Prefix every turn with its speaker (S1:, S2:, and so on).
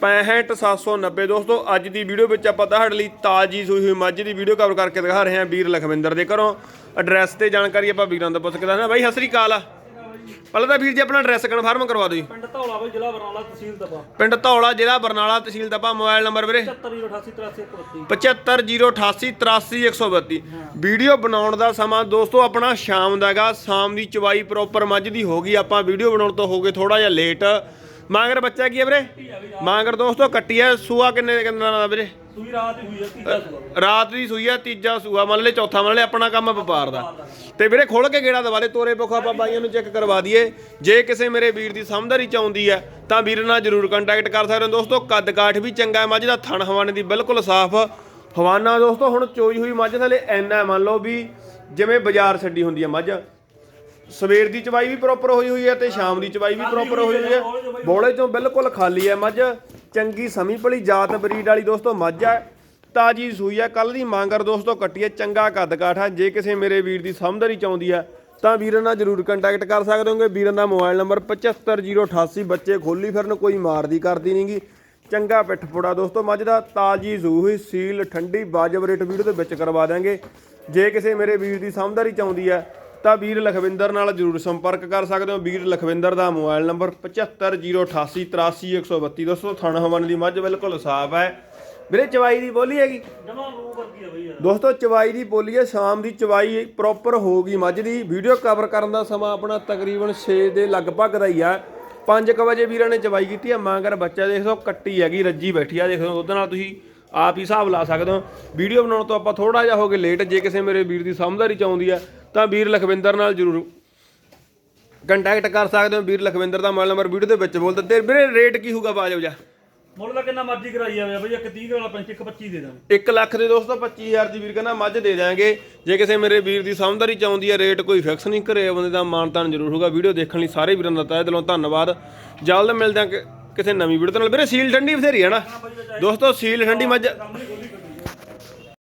S1: 65790 ਦੋਸਤੋ ਅੱਜ ਦੀ ਵੀਡੀਓ ਵਿੱਚ ਆਪਾਂ ਤੁਹਾਡੇ ਲਈ ਤਾਜੀ ਸੂਈ ਹੋਈ ਮੱਝ ਦੀ ਵੀਡੀਓ ਕਵਰ ਕਰਕੇ ਦਿਖਾ ਰਹੇ ਹਾਂ ਵੀਰ ਲਖਵਿੰਦਰ ਦੇ ਘਰੋਂ। ਐਡਰੈਸ ਤੇ ਜਾਣਕਾਰੀ ਆਪਾਂ ਵੀਰਾਂ ਤੋਂ ਪੁੱਛ ਕੇ ਦੱਸਣਾ ਬਾਈ ਸਤਿ ਸ੍ਰੀ ਅਕਾਲ ਆ। ਪਹਿਲਾਂ ਤਾਂ ਵੀਰ ਜੀ ਆਪਣਾ ਐਡਰੈਸ ਕਨਫਰਮ ਕਰਵਾ ਦਿਓ ਜੀ।
S2: ਪਿੰਡ ਧੌਲਾ ਬਈ ਜ਼ਿਲ੍ਹਾ ਬਰਨਾਲਾ ਤਹਿਸੀਲ ਦਬਾ।
S1: ਪਿੰਡ ਧੌਲਾ ਜ਼ਿਲ੍ਹਾ ਬਰਨਾਲਾ ਤਹਿਸੀਲ ਦਪਾ ਮੋਬਾਈਲ ਨੰਬਰ ਵੀਰੇ।
S2: 7088
S1: 7508838132 ਵੀਡੀਓ ਬਣਾਉਣ ਦਾ ਸਮਾਂ ਦੋਸਤੋ ਆਪਣਾ ਸ਼ਾਮ ਦਾ ਹੈਗਾ। ਸ਼ਾਮ ਦੀ ਚਵਾਈ ਪ੍ਰੋਪਰ ਮੱਝ ਦੀ ਹੋ ਗਈ। ਆਪਾਂ ਵੀਡੀਓ ਬਣਾਉਣ ਤੋਂ ਹੋ ਗਏ ਥੋੜਾ ਜਿਹਾ ਲੇਟ ਮਾਂਗਰ ਬੱਚਾ ਕੀ ਹੈ ਵੀਰੇ? ਮਾਂਗਰ ਦੋਸਤੋ ਕੱਟੀ ਹੈ। ਸੂਆ ਕਿੰਨੇ ਕਿੰਨਾ ਦਾ ਵੀਰੇ?
S2: ਸੂਈ ਰਾਤ ਹੀ ਹੋਈ ਆ ਤੀਜਾ ਸੁਬਾ
S1: ਰਾਤ ਦੀ ਸੂਈ ਹੈ ਤੀਜਾ ਸੂਆ। ਮੰਨ ਲੈ ਚੌਥਾ ਮੰਨ ਲੈ ਆਪਣਾ ਕੰਮ ਵਪਾਰ ਦਾ। ਤੇ ਵੀਰੇ ਖੋਲ ਕੇ ਗੇੜਾ ਦਵਾਲੇ ਤੋਰੇ ਪੱਖੋ ਆਪਾਂ ਬਾਈਆਂ ਨੂੰ ਚੈੱਕ ਕਰਵਾ ਦਈਏ। ਜੇ ਕਿਸੇ ਮੇਰੇ ਵੀਰ ਦੀ ਸਮਝਦਾਰੀ ਚ ਆਉਂਦੀ ਹੈ ਤਾਂ ਵੀਰ ਨਾਲ ਜਰੂਰ ਕੰਟੈਕਟ ਕਰ ਸਕਦੇ ਹੋ। ਦੋਸਤੋ ਕੱਦ ਕਾਠ ਵੀ ਚੰਗਾ ਹੈ ਮੱਝ ਦਾ ਥਣ ਹਵਾਨੇ ਦੀ ਬਿਲਕੁਲ ਸਾਫ਼। ਹਵਾਨਾ ਦੋਸਤੋ ਹੁਣ ਚੋਈ ਹੋਈ ਮੱਝ ਥਲੇ ਐਨਾ ਮੰਨ ਲਓ ਵੀ ਜਿਵੇਂ ਬਾਜ਼ਾਰ ਛੱਡੀ ਹੁੰਦੀ ਹੈ ਮੱਝ। ਸਵੇਰ ਦੀ ਚਵਾਈ ਵੀ ਪ੍ਰੋਪਰ ਹੋਈ ਹੋਈ ਹੈ ਤੇ ਸ਼ਾਮ ਦੀ ਚਵਾਈ ਵੀ ਪ੍ਰੋਪਰ ਹੋਈ ਹੋਈ ਹੈ ਬੋਲੇ ਚੋਂ ਬਿਲਕੁਲ ਖਾਲੀ ਹੈ ਮੱਝ। ਚੰਗੀ ਸਮੀ ਭਲੀ ਜਾਤ ਬਰੀਡ ਵਾਲੀ ਦੋਸਤੋ ਮੱਝ ਹੈ। ਤਾਜੀ ਸੂਈ ਹੈ। ਕੱਲ ਦੀ ਮਾਂਗਰ ਦੋਸਤੋ ਕੱਟੀ ਹੈ ਚੰਗਾ ਕੱਦ ਕਾਠ। ਜੇ ਕਿਸੇ ਮੇਰੇ ਵੀਰ ਦੀ ਸਮਝਦਾਰੀ ਚਾਹੁੰਦੀ ਹੈ ਤਾਂ ਵੀਰਾਂ ਨਾਲ ਜਰੂਰ ਕੰਟੈਕਟ ਕਰ ਸਕਦੇ ਹੋਗੇ। ਵੀਰਾਂ ਦਾ ਮੋਬਾਈਲ ਨੰਬਰ 75088 ਬੱਚੇ ਖੋਲੀ ਫਿਰਨ ਕੋਈ ਮਾਰਦੀ ਕਰਦੀ ਨਹੀਂਗੀ ਚੰਗਾ ਪਿੱਠ ਫੋੜਾ ਦੋਸਤੋ ਮੱਝ ਦਾ ਤਾਜੀ ਸੂ ਹੋਈ ਸੀਲ ਠੰਡੀ ਵਾਜਬ ਰੇਟ ਵੀਡੀਓ ਦੇ ਵਿੱਚ ਕਰਵਾ ਦਾਂਗੇ ਜੇ ਕਿਸੇ ਮੇਰੇ ਵੀਰ ਦੀ ਸਮਝਦਾਰੀ ਚਾਹੁੰਦੀ ਹੈ ਤਾਂ ਵੀਰ ਲਖਵਿੰਦਰ ਨਾਲ ਜਰੂਰ ਸੰਪਰਕ ਕਰ ਸਕਦੇ ਹੋ। ਵੀਰ ਲਖਵਿੰਦਰ ਦਾ ਮੋਬਾਈਲ ਨੰਬਰ 7508838132 ਦੋਸਤੋ ਥਣ ਹਵਨ ਦੀ ਮੱਝ ਬਿਲਕੁਲ ਸਾਫ਼ ਹੈ। ਵੀਰੇ ਚਵਾਈ ਦੀ ਬੋਲੀ ਹੈਗੀ?
S2: ਜਮਾ ਰੂ ਵਰਗੀ ਆ ਬਈ ਯਾਰ।
S1: ਦੋਸਤੋ ਚਵਾਈ ਦੀ ਬੋਲੀ ਹੈ ਸ਼ਾਮ ਦੀ ਚਵਾਈ ਪ੍ਰੋਪਰ ਹੋਊਗੀ ਮੱਝ ਦੀ। ਵੀਡੀਓ ਕਵਰ ਕਰਨ ਦਾ ਸਮਾਂ ਆਪਣਾ ਤਕਰੀਬਨ 6 ਦੇ ਲਗਭਗ ਦਾ ਹੀ ਆ। 5 ਵਜੇ ਵੀਰਾਂ ਨੇ ਚਵਾਈ ਕੀਤੀ ਆ ਮਾਂਗਰ ਬੱਚਾ ਦੇਖ ਲਓ ਕੱਟੀ ਹੈਗੀ ਰੱਜੀ ਬੈਠੀ ਆ ਦੇਖ ਲਓ ਉਹਦੇ ਨਾਲ ਤੁਸੀਂ ਆਪ ਹੀ ਹਿਸਾਬ ਲਾ ਸਕਦੇ ਹੋ। ਵੀਡੀਓ ਬਣਾਉਣ ਤੋਂ ਆਪਾਂ ਥੋੜਾ ਜਿਹਾ ਹੋ ਗਏ ਲੇਟ ਜੇ ਕਿਸੇ ਮੇਰੇ ਵੀਰ ਦੀ ਸਮਝਦਾਰੀ ਚਾਹੁੰਦੀ ਆ ਤਾਂ ਵੀਰ ਲਖਵਿੰਦਰ ਨਾਲ ਜਰੂਰ ਕੰਟੈਕਟ ਕਰ ਸਕਦੇ ਹੋ। ਵੀਰ ਲਖਵਿੰਦਰ ਦਾ ਮੋਬਾਈਲ ਨੰਬਰ ਵੀਡੀਓ ਦੇ ਵਿੱਚ ਬੋਲ ਦਿੱਤੇ। ਵੀਰੇ ਰੇਟ ਕੀ ਹੋਊਗਾ ਬਾਜੋ ਜਾ?
S2: ਮੁੱਲ ਦਾ ਕਿੰਨਾ ਮਰਜ਼ੀ ਕਰਾਈ ਜਾਵੇ ਬਈ ਇੱਕ 30 ਵਾਲਾ 35 ਇੱਕ 25 ਦੇ ਦਾਂਗੇ।
S1: 1 ਲੱਖ ਦੇ ਦੋਸਤੋ 25000 ਦੀ ਵੀਰ ਕਹਿੰਦਾ ਮੱਝ ਦੇ ਦਿਆਂਗੇ। ਜੇ ਕਿਸੇ ਮੇਰੇ ਵੀਰ ਦੀ ਸਮਝਦਾਰੀ ਚਾਹੁੰਦੀ ਹੈ ਰੇਟ ਕੋਈ ਫਿਕਸ ਨਹੀਂ ਘਰੇ ਬੰਦੇ ਦਾ ਮਾਨਤਾਨ ਜ਼ਰੂਰ ਹੋਊਗਾ। ਵੀਡੀਓ ਦੇਖਣ ਲਈ ਸਾਰੇ ਵੀਰਾਂ ਦਾ ਤਹਿ ਦਿਲੋਂ ਧੰਨਵਾਦ। ਜਲਦ ਮਿਲਦੇ ਕਿ- ਕਿਸੇ ਨਵੀਂ ਵੀਡੀਓ ਨਾਲ। ਵੀਰੇ ਸੀਲ ਠੰਡੀ ਬਥੇਰੀ ਹੈ ਨਾ ਦੋਸਤੋ ਸੀਲ ਠੰਡੀ ਮੱਝ